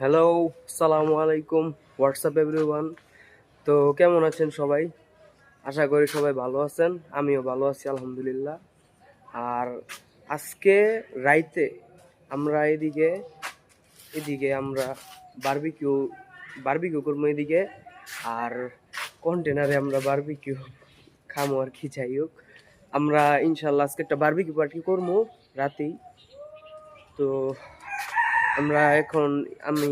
Hello সালামু আলাইকুম WhatsApp everyone তো কেমন আছেন সবাই? আশা করি সবাই ভালো আছেন, আমিও ভালো আছি, আলহামদুলিল্লাহ। আর আজকে রাইতে আমরা এদিকে এদিকে আমরা বারবিকিউ বারবিকিউ করব এদিকে। আর কন্টেনারে আমরা বারবিকিউ খামো আর কি, যাই হোক। আমরা ইনশাল্লাহ আজকে একটা বারবিকিউ পার্টি করব রাতেই। তো আমরা এখন, আমি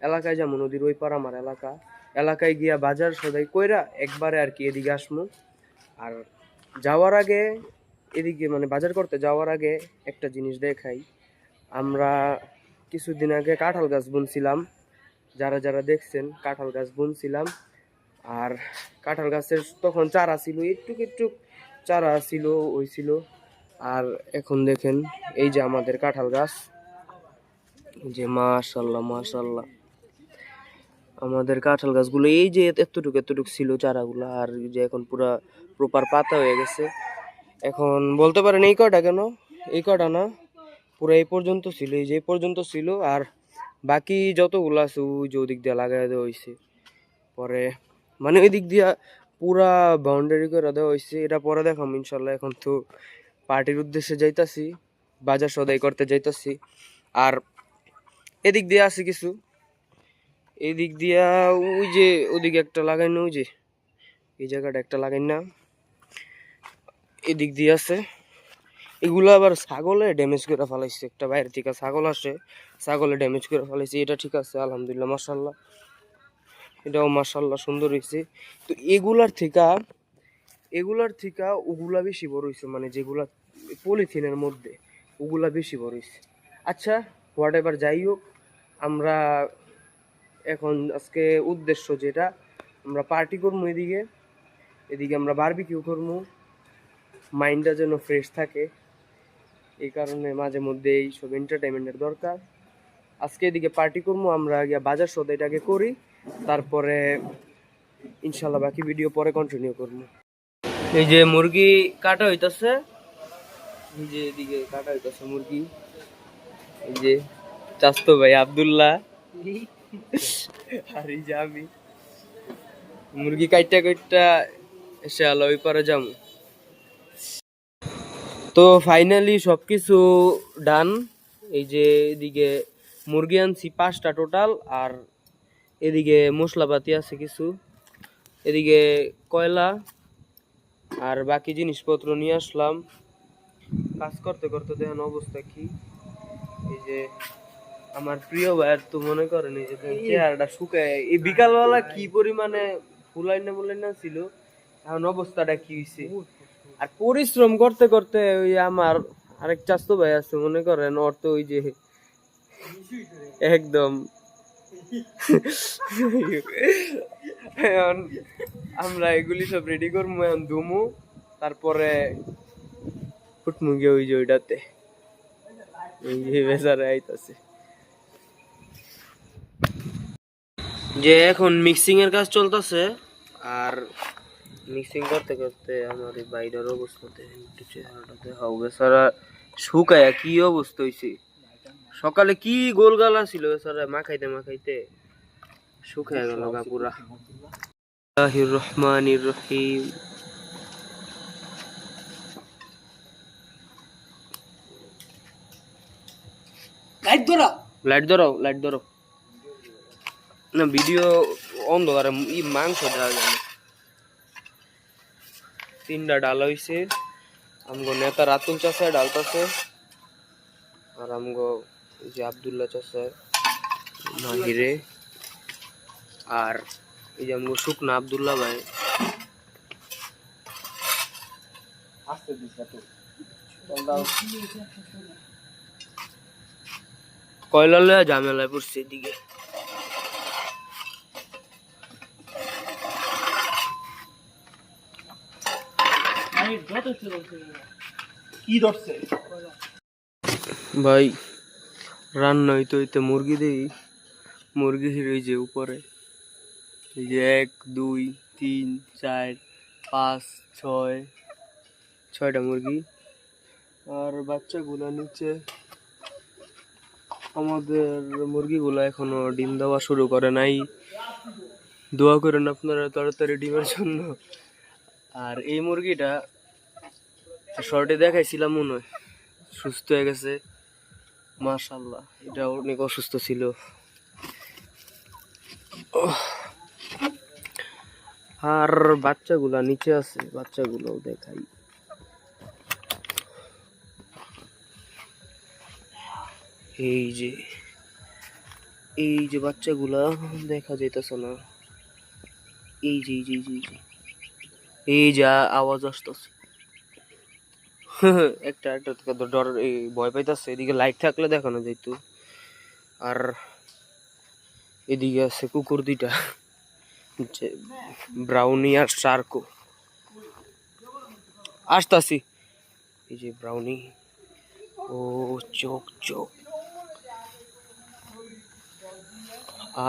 এলাকায় যেমন নদীর ওই পার আমার এলাকা। এলাকায় গিয়া বাজার সদাই কইরা একবারে আর কি এদিকে আসমু। আর যাওয়ার আগে, এদিকে মানে বাজার করতে যাওয়ার আগে একটা জিনিস দেখাই। আমরা কিছুদিন আগে কাঁঠাল গাছ বুনছিলাম। যারা যারা দেখছেন, কাঁঠাল গাছ বুনছিলাম। আর কাঁঠাল গাছের তখন চারা ছিল, একটুক একটুক চারা ছিল, ওই ছিল। আর এখন দেখেন, এই যে আমাদের কাঁঠাল গাছ। যে মাশাল্লাহ মাশাল্লাহ। আমাদের কাঁঠাল গাছগুলো এই যে এতটুকু এতটুকু ছিল চারাগুলো, আর যে এখন পুরা প্রপার পাতা হয়ে গেছে। এখন বলতে পারেন এই কটা কেন? এই কটা না? পুরো এই পর্যন্ত ছিল, এই যে পর্যন্ত ছিল, আর বাকি যতগুলো আছে ওই যে ওদিক দিয়ে লাগাই দেওয়া হয়েছে। পরে মানে ওই দিক দিয়া পুরা বাউন্ডারি করে দেওয়া হয়েছে, এটা পরে দেখাম ইনশাল্লাহ। এখন তো পার্টির উদ্দেশ্যে যাইতাছি, বাজার সদাই করতে যাইতাছি। আর এদিক দিয়ে আছে কিছু। এদিক দিয়া ওই যে ওদিকে একটা লাগাই না, ওই যে এই জায়গাটা একটা লাগাই না। এদিক দিয়ে আছে। এগুলো আবার ছাগলে ড্যামেজ করে ফেলাইছে। একটা বাইরে থেকে ছাগল আসে, ছাগলে ড্যামেজ করে ফেলাইছে। এটা ঠিক আছে, আলহামদুলিল্লাহ মাসাল্লাহ এটাও মাসাল্লাহ সুন্দর হয়েছে তো এগুলার থেকে এগুলার থেকে ওগুলা বেশি বড় হয়েছে মানে যেগুলা পলিথিনের মধ্যে, ওগুলা বেশি বড় হয়েছে আচ্ছা হোয়াট এভার যাই হোক আমরা এখন আজকে উদ্দেশ্য যেটা, আমরা পার্টি করব এদিকে এদিকে আমরা বারবিকিউ করব মাইন্ডটা যেন ফ্রেশ থাকে। এই কারণে মাঝে মধ্যে এই সব এন্টারটেনমেন্টের দরকার। আজকে এদিকে পার্টি করব আমরা গিয়ে বাজার সদাইটাকে করি, তারপরে ইনশাল্লাহ বাকি ভিডিও পরে কন্টিনিউ করব এই যে মুরগি কাটা হইতাছে, এই যে এদিকে কাটা হইতাছে মুরগি। এই যে চাস্তো ভাই আব্দুল্লাহ। আর এই যে আমি। মুরগি কাইটা কাইটা এসে আলো ওই পারে যাব। তো ফাইনালি সবকিছু ডান এই যে এদিকে মুরগি আনছি পাঁচটা টোটাল আর এদিকে মশলাপাতি আছে কিছু। এদিকে কয়লা আর বাকি জিনিসপত্র নিয়ে আসলাম। কাজ করতে করতে দেখেন অবস্থা কি। এই যে আমার প্রিয় ভাইয়ের তো মনে করেন এই চেহারাটা শুকায়, এই বিকালবেলা কি পরিমাণে ফুলাই না ছিল, এখন অবস্থাটা কি হয়েছে আর পরিশ্রম করতে করতে ওই আমার আরেক চাস্তো ভাই আছে, মনে করেন ওর তো ওই যে একদম আমরা এগুলি সব রেডি করব এখন ধুমু, তারপরে ফুটমু গিয়ে ওই যে ওইটাতে। এই আইতাছে। যে এখন মিক্সিং এর কাজ চলতেছে আর মিক্সিং করতে করতে আমার এই বাইরের অবস্থাতে একটু চেহারাটা দেখাও বেচারা শুকায়া কি অবস্থা হইছে। সকালে কি গোলগালা ছিল বেচারা মাখাইতে মাখাইতে শুকায় গেল গা পুরা। রহমানির রহিম। লাইট ধরা। লাইট ধরো লাইট ধরো। না ভিডিও অন্ধকারে ই মাংস দেওয়া যায় না। তিনটা ডাল হইছে। আমগো নেতা রাতুল চাষে ডালতাছে আর আমগো যে আবদুল্লাহ চাষে মাহিরে। আর এই যে আমগো শুকনা আবদুল্লাহ ভাই। আসতে দিস কয়লা লয়া ঝামেলায় পড়ছে এদিকে। ভাই, রান্না হইতে হইতে মুরগি দেই। মুরগি এই যে উপরে। এই যে এক, দুই, তিন, চার, পাঁচ, ছয়, ছয়টা মুরগি। আর বাচ্চাগুলো নিচে। আমাদের মুরগিগুলো এখনও ডিম দেওয়া শুরু করে নাই। দোয়া করেন আপনারা তাড়াতাড়ি ডিমের জন্য। আর এই মুরগিটা শর্টে দেখাইছিলাম মনে হয়। সুস্থ হয়ে গেছে। মাশাল্লাহ এটা অনেক অসুস্থ ছিল। আর বাচ্চাগুলা নিচে আছে বাচ্চাগুলো দেখাই। এই যে এই যে বাচ্চাগুলা দেখা যাইতেছে না। এই যে এই যে, এই যে এই যা। আওয়াজ আসতেছে। একটা একটা ডর, এই ভয় পাইতেছে। এদিকে লাইট থাকলে দেখানো যাইতো। আর এদিকে আছে কুকুর দুইটা। যে ব্রাউনি আর শার্কো আসতাছি। এই যে ব্রাউনি ও, চোখ চোখ।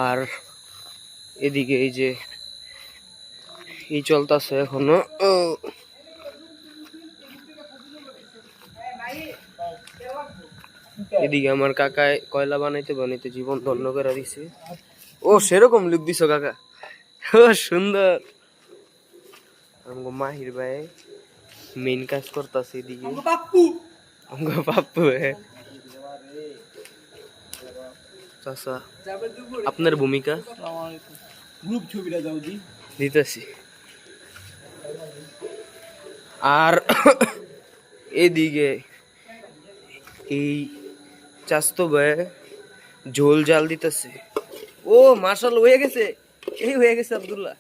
আর এদিকে এই যে, এই চলতেছে এখনও। এদিকে আমার কাকায় কয়লা বানাইতে বানাইতে জীবন ধন্য করে দিছে। ও সেরকম লুক দিছো কাকা? ও সুন্দর। আমগো মাহির ভাই মেইন কাজ করতেছে এদিকে। বাপ্পু। আমগো পাপ্পু হে চাচা আপনার ভূমিকা? গ্রুপ ছবিটা দাও জি দিতেছি। আর এদিকে এই চাস্তো ভাই, ঝোল জাল দিতেছে। ও মার্শাল হয়ে গেছে। এই হয়ে গেছে আবদুল্লাহ।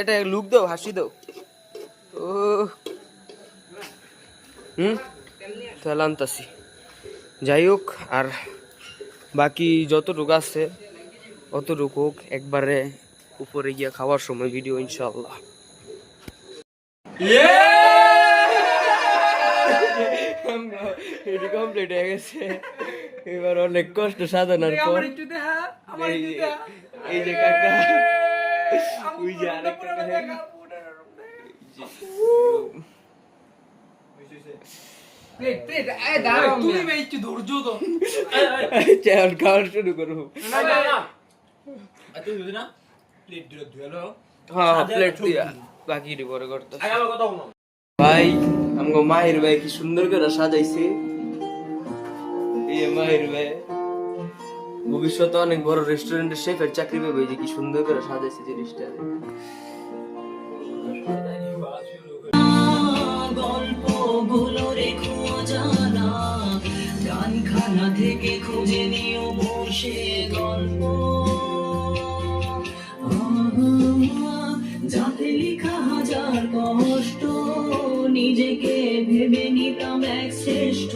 এটা লুক দাও, হাসি দাও। ও হুম? তাহলে আনতাছি। যাই হোক, আর বাকি যতটুকু আছে, অতটুকু হোক, একবারে উপরে গিয়া খাওয়ার সময় ভিডিও ইনশাল্লাহ এটি কমপ্লিট হয়ে গেছে। এবার অনেক কষ্ট সাধনার পর। আমার এই যে- কাকা। ওই কাকা। শুরু করব। না না না। আচ্ছা হ্যাঁ প্লেট দিয়া। বাকি ভাই আমগো মাহির ভাই কি সুন্দর করে সাজাইছে। ভবিষ্যতে অনেক বড় রেস্টুরেন্টের শেফের চাকরি পাবে। যে কি সুন্দর করে সাজাইছে জিনিসটা। গল্পগুলো রেখো জানা গানখানা থেকে খুঁজে নিও বসে গল্প। যাতে লেখা হাজার কষ্ট, নিজেকে ভেবে নিতাম এক শ্রেষ্ঠ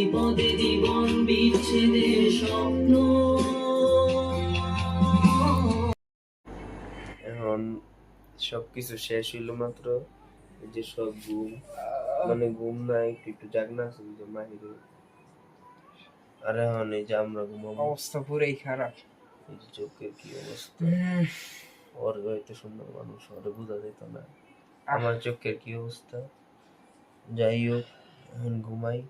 যার প্রতি পদে জীবন বিচ্ছেদের স্বপ্ন। এখন সবকিছু শেষ হইল মাত্র। যে সব ঘুম মানে ঘুম নাই একটু একটু জাগনা আছে ওই যে মাহিরে আর এখন এই যে আমরা ঘুমাবো। অবস্থা পুরাই খারাপ। এই যে চোখের কি অবস্থা। ওর হয়তো সুন্দর মানুষ ওরে বোঝা যেত না। আমার চোখের কি অবস্থা? যাই হোক এখন ঘুমাই।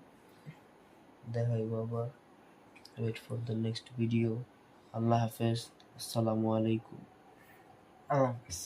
দেখাই বাবা wait for the next video আল্লাহ হাফেজ আসসালামু আলাইকুম আল্লাহ হাফেজ